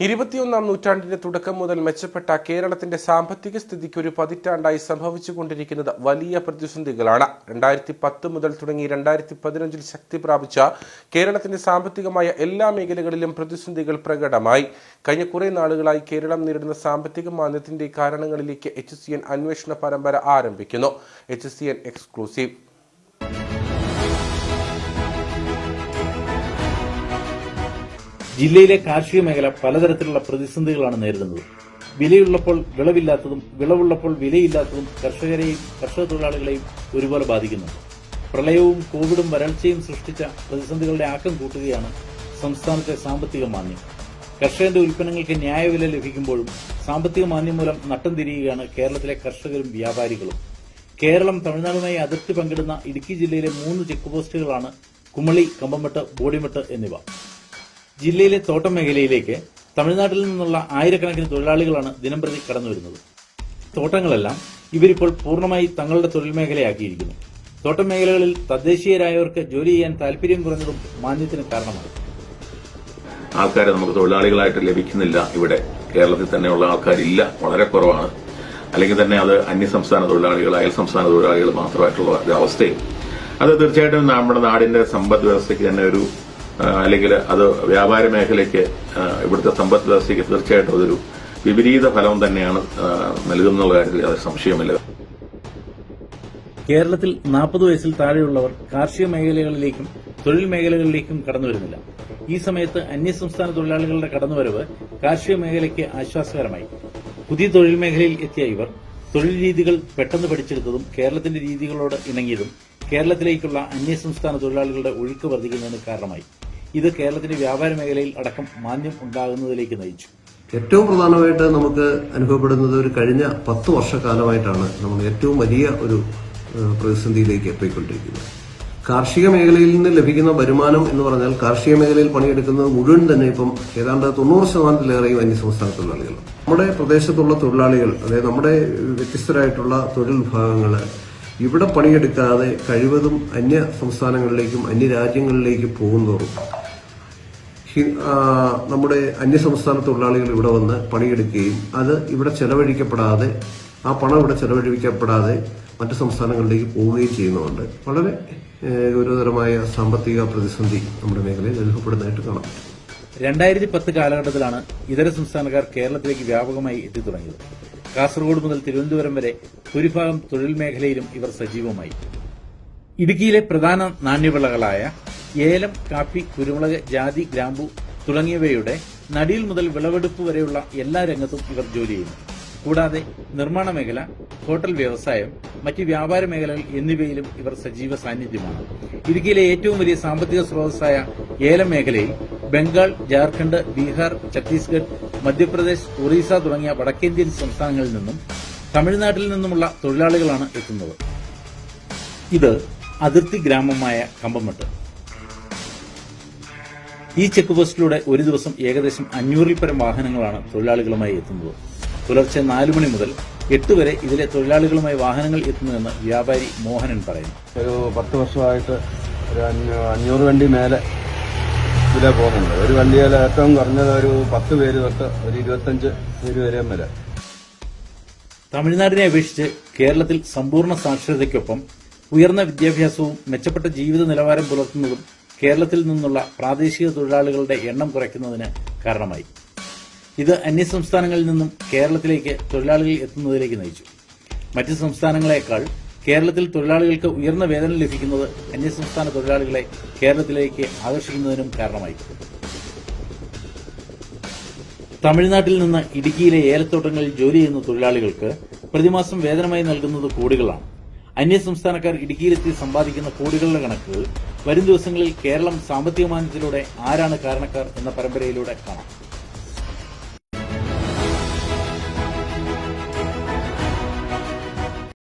ഇരുപത്തിയൊന്നാം നൂറ്റാണ്ടിന്റെ തുടക്കം മുതൽ മെച്ചപ്പെട്ട കേരളത്തിന്റെ സാമ്പത്തിക സ്ഥിതിക്ക് ഒരു പതിറ്റാണ്ടായി സംഭവിച്ചുകൊണ്ടിരിക്കുന്നത് വലിയ പ്രതിസന്ധികളാണ്. രണ്ടായിരത്തി പത്ത് മുതൽ തുടങ്ങി രണ്ടായിരത്തി പതിനഞ്ചിൽ ശക്തി പ്രാപിച്ച കേരളത്തിന്റെ സാമ്പത്തികമായ എല്ലാ മേഖലകളിലും പ്രതിസന്ധികൾ പ്രകടമായി. കഴിഞ്ഞ കുറെ നാളുകളായി കേരളം നേരിടുന്ന സാമ്പത്തിക മാന്ദ്യത്തിന്റെ കാരണങ്ങളിലേക്ക് എച്ച് സി അന്വേഷണ പരമ്പര ആരംഭിക്കുന്നു. H C exclusive. ജില്ലയിലെ കാർഷിക മേഖല പലതരത്തിലുള്ള പ്രതിസന്ധികളാണ് നേരിടുന്നത്. വിലയുള്ളപ്പോൾ വിളവില്ലാത്തതും വിളവുള്ളപ്പോൾ വിലയില്ലാത്തതും കർഷകരെയും കർഷക തൊഴിലാളികളെയും ഒരുപോലെ ബാധിക്കുന്നുണ്ട് പ്രളയവും കോവിഡും വരൾച്ചയും സൃഷ്ടിച്ച പ്രതിസന്ധികളുടെ ആക്കം കൂട്ടുകയാണ് സംസ്ഥാനത്തെ സാമ്പത്തിക മാന്യം. കർഷകന്റെ ഉൽപ്പന്നങ്ങൾക്ക് ന്യായവില ലഭിക്കുമ്പോഴും സാമ്പത്തിക മാന്യം മൂലം നട്ടം തിരിയുകയാണ് കേരളത്തിലെ കർഷകരും വ്യാപാരികളും. കേരളം തമിഴ്നാടുമായി അതിർത്തി പങ്കിടുന്ന ഇടുക്കി ജില്ലയിലെ മൂന്ന് ചെക്ക് പോസ്റ്റുകളാണ് കുമളി കമ്പമെട്ട് ബോഡിമെട്ട് എന്നിവ. ജില്ലയിലെ തോട്ടം മേഖലയിലേക്ക് തമിഴ്നാട്ടിൽ നിന്നുള്ള ആയിരക്കണക്കിന് തൊഴിലാളികളാണ് ദിനംപ്രതി കടന്നു കടന്നുവരുന്നത്. തോട്ടങ്ങളെല്ലാം ഇവരിപ്പോൾ പൂർണമായി തങ്ങളുടെ തൊഴിൽ മേഖലയാക്കിയിരിക്കുന്നു. തോട്ടം മേഖലകളിൽ തദ്ദേശീയരായവർക്ക് ജോലി ചെയ്യാൻ താല്പര്യം കുറഞ്ഞതും മാന്യത്തിന് കാരണമായി ആൾക്കാരെ നമുക്ക് തൊഴിലാളികളായിട്ട് ലഭിക്കുന്നില്ല. ഇവിടെ കേരളത്തിൽ തന്നെയുള്ള ആൾക്കാരില്ല. വളരെ കുറവാണ്. അല്ലെങ്കിൽ തന്നെ അത് അന്യസംസ്ഥാന തൊഴിലാളികൾ അയൽ സംസ്ഥാന തൊഴിലാളികൾ മാത്രമായിട്ടുള്ള ഒരു അവസ്ഥയും. അത് തീർച്ചയായിട്ടും നമ്മുടെ നാടിന്റെ സമ്പദ് വ്യവസ്ഥയ്ക്ക് തന്നെ ഒരു അല്ലെങ്കിൽ അത് വ്യാപാര മേഖലയ്ക്ക് ഇവിടുത്തെ സമ്പദ് വ്യവസ്ഥയ്ക്ക് തീർച്ചയായിട്ടും അതൊരു വിപരീത ഫലം തന്നെയാണ് നൽകുന്നുള്ള കാര്യത്തിൽ അത് സംശയമില്ല കേരളത്തിൽ നാൽപ്പത് വയസ്സിൽ താഴെയുള്ളവർ കാർഷിക മേഖലകളിലേക്കും തൊഴിൽ മേഖലകളിലേക്കും കടന്നുവരുന്നില്ല ഈ സമയത്ത് അന്യസംസ്ഥാന തൊഴിലാളികളുടെ കടന്നുവരവ് കാർഷിക മേഖലയ്ക്ക് ആശ്വാസകരമായി. പുതിയ തൊഴിൽ മേഖലയിൽ എത്തിയ ഇവർ തൊഴിൽ രീതികൾ പെട്ടെന്ന് പഠിച്ചെടുത്തതും കേരളത്തിന്റെ രീതികളോട് ഇണങ്ങിയതും കേരളത്തിലേക്കുള്ള അന്യസംസ്ഥാന തൊഴിലാളികളുടെ ഒഴുക്ക് വർദ്ധിക്കുന്നതിന് കാരണമായി. ഇത് കേരളത്തിന്റെ വ്യാപാര മേഖലയിൽ അടക്കം മാന്യം ഉണ്ടാകുന്നതിലേക്ക് നയിച്ചു. ഏറ്റവും പ്രധാനമായിട്ട് നമുക്ക് അനുഭവപ്പെടുന്നത് ഒരു കഴിഞ്ഞ പത്ത് വർഷക്കാലമായിട്ടാണ് നമ്മൾ ഏറ്റവും വലിയ ഒരു പ്രതിസന്ധിയിലേക്ക് പോയിക്കൊണ്ടിരിക്കുന്നത് കാർഷിക മേഖലയിൽ നിന്ന് ലഭിക്കുന്ന വരുമാനം എന്ന് പറഞ്ഞാൽ കാർഷിക മേഖലയിൽ പണിയെടുക്കുന്നത് മുഴുവൻ തന്നെ ഇപ്പം ഏതാണ്ട് തൊണ്ണൂറ് ശതമാനത്തിലേറെയും അന്യസംസ്ഥാന തൊഴിലാളികളാണ് നമ്മുടെ പ്രദേശത്തുള്ള തൊഴിലാളികൾ അതായത് നമ്മുടെ വ്യത്യസ്തരായിട്ടുള്ള തൊഴിൽ വിഭാഗങ്ങൾ ഇവിടെ പണിയെടുക്കാതെ കഴിവതും അന്യ സംസ്ഥാനങ്ങളിലേക്കും അന്യ രാജ്യങ്ങളിലേക്കും പോകുന്നതോറും നമ്മുടെ അന്യസംസ്ഥാന തൊഴിലാളികൾ ഇവിടെ വന്ന് പണിയെടുക്കുകയും അത് ഇവിടെ ചെലവഴിക്കപ്പെടാതെ ആ പണം ഇവിടെ ചെലവഴിക്കപ്പെടാതെ മറ്റു സംസ്ഥാനങ്ങളിലേക്ക് പോവുകയും ചെയ്യുന്നതുകൊണ്ട് വളരെ ഗൗരവതരമായ സാമ്പത്തിക പ്രതിസന്ധി നമ്മുടെ മേഖലയിൽ അനുഭവപ്പെടുന്നതായിട്ട് കാണാം. രണ്ടായിരത്തി പത്ത് കാലഘട്ടത്തിലാണ് ഇതര സംസ്ഥാനക്കാർ കേരളത്തിലേക്ക് വ്യാപകമായി എത്തി തുടങ്ങിയത് കാസർഗോഡ് മുതൽ തിരുവനന്തപുരം വരെ ഭൂരിഭാഗം തൊഴിൽ മേഖലയിലും ഇവർ സജീവമായി. ഇടുക്കിയിലെ പ്രധാന നാണ്യവിളകളായ ഏലം കാപ്പി കുരുമുളക് ജാതി ഗ്രാമ്പു തുടങ്ങിയവയുടെ നടിയിൽ മുതൽ വിളവെടുപ്പ് വരെയുള്ള എല്ലാ രംഗത്തും ഇവർ ജോലി ചെയ്യുന്നു. കൂടാതെ നിർമ്മാണ മേഖല ഹോട്ടൽ വ്യവസായം മറ്റ് വ്യാപാര മേഖലകൾ എന്നിവയിലും ഇവർ സജീവ സാന്നിധ്യമാണ്. ഇടുക്കിയിലെ ഏറ്റവും വലിയ സാമ്പത്തിക സ്രോതസ്സായ ഏലം മേഖലയിൽ ബംഗാൾ ജാർഖണ്ഡ് ബീഹാർ ഛത്തീസ്ഗഡ് മധ്യപ്രദേശ് ഒറീസ തുടങ്ങിയ വടക്കേന്ത്യൻ സംസ്ഥാനങ്ങളിൽ നിന്നും തമിഴ്നാട്ടിൽ നിന്നുമുള്ള തൊഴിലാളികളാണ് എത്തുന്നത്. ഇത് അതിർത്തി ഗ്രാമമായ കമ്പമട്ട്. ഈ ചെക്ക് പോസ്റ്റിലൂടെ ഒരു ദിവസം ഏകദേശം അഞ്ഞൂറിൽ പരം വാഹനങ്ങളാണ് തൊഴിലാളികളുമായി എത്തുന്നത്. പുലർച്ചെ നാലു മണി മുതൽ എട്ട് വരെ ഇതിലെ തൊഴിലാളികളുമായി വാഹനങ്ങൾ എത്തുന്നുവെന്ന് വ്യാപാരി മോഹനൻ പറയുന്നു. ഒരു പത്ത് വർഷമായിട്ട് ഒരു അഞ്ഞൂ- അഞ്ഞൂറ് വണ്ടി മേലെ ഇതിലെ പോകുന്നുണ്ട് ഒരു വണ്ടിയിൽ ഏറ്റവും കുറഞ്ഞത് ഒരു പത്ത് പേര് തൊട്ട് ഒരു ഇരുപത്തഞ്ച് പേര് വരെയും വരെ തമിഴ്നാടിനെ അപേക്ഷിച്ച് കേരളത്തിൽ സമ്പൂർണ സാക്ഷരതയ്ക്കൊപ്പം ഉയർന്ന വിദ്യാഭ്യാസവും മെച്ചപ്പെട്ട ജീവിത നിലവാരം പുലർത്തുന്നതും കേരളത്തിൽ നിന്നുള്ള പ്രാദേശിക തൊഴിലാളികളുടെ എണ്ണം കുറയ്ക്കുന്നതിന് കാരണമായി. ഇത് അന്യസംസ്ഥാനങ്ങളിൽ നിന്നും കേരളത്തിലേക്ക് തൊഴിലാളികൾ എത്തുന്നതിലേക്ക് നയിച്ചു. മറ്റ് സംസ്ഥാനങ്ങളെക്കാൾ കേരളത്തിൽ തൊഴിലാളികൾക്ക് ഉയർന്ന വേതനം ലഭിക്കുന്നത് അന്യസംസ്ഥാന തൊഴിലാളികളെ കേരളത്തിലേക്ക് ആകർഷിക്കുന്നതിനും കാരണമായി. തമിഴ്നാട്ടിൽ നിന്ന് ഇടുക്കിയിലെ ഏലത്തോട്ടങ്ങളിൽ ജോലി ചെയ്യുന്ന തൊഴിലാളികൾക്ക് പ്രതിമാസം വേതനമായി നൽകുന്നത് കോടികളാണ്. അന്യസംസ്ഥാനക്കാർ ഇടുക്കിയിലെത്തി സമ്പാദിക്കുന്ന കോടികളുടെ കണക്കുകൾ വരും ദിവസങ്ങളിൽ കേരളം സാമ്പത്തിക മാന്ദ്യത്തിലൂടെ ആരാണ് കാരണക്കാർ എന്ന പരമ്പരയിലൂടെ കാണാം.